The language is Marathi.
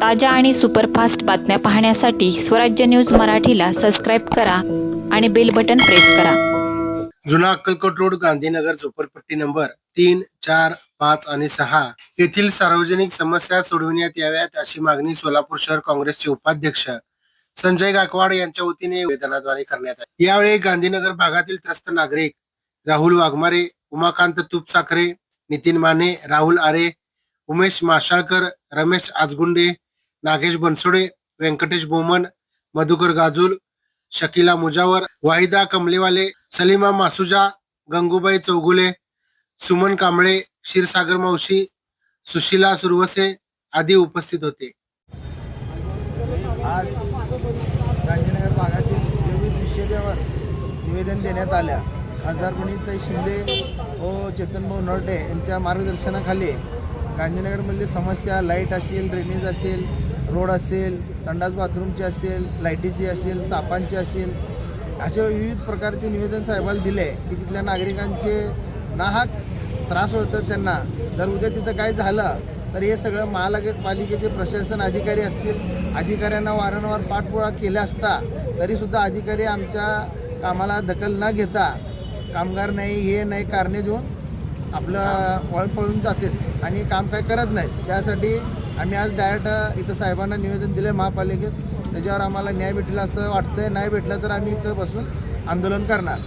ताज्या आणि सुपरफास्ट बातम्या पाहण्यासाठी स्वराज्य न्यूज मराठीला सबस्क्राईब करा आणि बेल बटन प्रेस करा. जुना अक्कलकोट रोड गांधीनगर झोपडपट्टी नंबर तीन चार पाच आणि सहा येथील सार्वजनिक समस्या सोडविण्यात याव्यात अशी मागणी सोलापूर शहर काँग्रेसचे उपाध्यक्ष संजय गायकवाड यांच्या वतीने वेतनाद्वारे करण्यात आली. यावेळी गांधीनगर भागातील त्रस्त नागरिक राहुल वाघमारे उमाकांत तुपसाखरे नितीन माने राहुल आरे उमेश माशाळकर रमेश आजगुंडे नागेश बनसोडे व्यंकटेश बोमन मधुकर गाजूल शकिला मुजावर वाहिदा कमलेवाले सलीमा मासुजा गंगूबाई चौगुले सुमन कांबळे क्षीरसागर मावशी सुशिला सुरवसे आदी उपस्थित होते. आज गांधीनगर भागातील विविध विषयावर निवेदन देण्यात आल्या. खासदार पुनीताई शिंदे व चेतनभाऊ नरटे यांच्या मार्गदर्शनाखाली गांधीनगरमधली समस्या लाइट असेल ड्रेनेज असेल रोड असेल संडास बाथरूमची असेल लाईटीची असेल सापांची असेल असे विविध प्रकारचे निवेदन साहेबाला दिले की तिथल्या नागरिकांचे नाहक त्रास होतात त्यांना. जर उद्या तिथं काय झालं तर हे सगळं महानगरपालिकेचे प्रशासन अधिकारी असतील अधिकाऱ्यांना वारंवार पाठपुरा केला असता तरीसुद्धा अधिकारी आमच्या कामाला दखल न घेता कामगार नाही हे नाही कारणे देऊन आपलं वळ पळून जातील आणि काम काय करत नाही त्यासाठी आम्ही आज डायरेक्ट इथं साहेबांना निवेदन दिलं महापालिकेत. त्याच्यावर आम्हाला न्याय भेटेल असं वाटतंय. नाही भेटलं तर आम्ही इथं बसून आंदोलन करणार.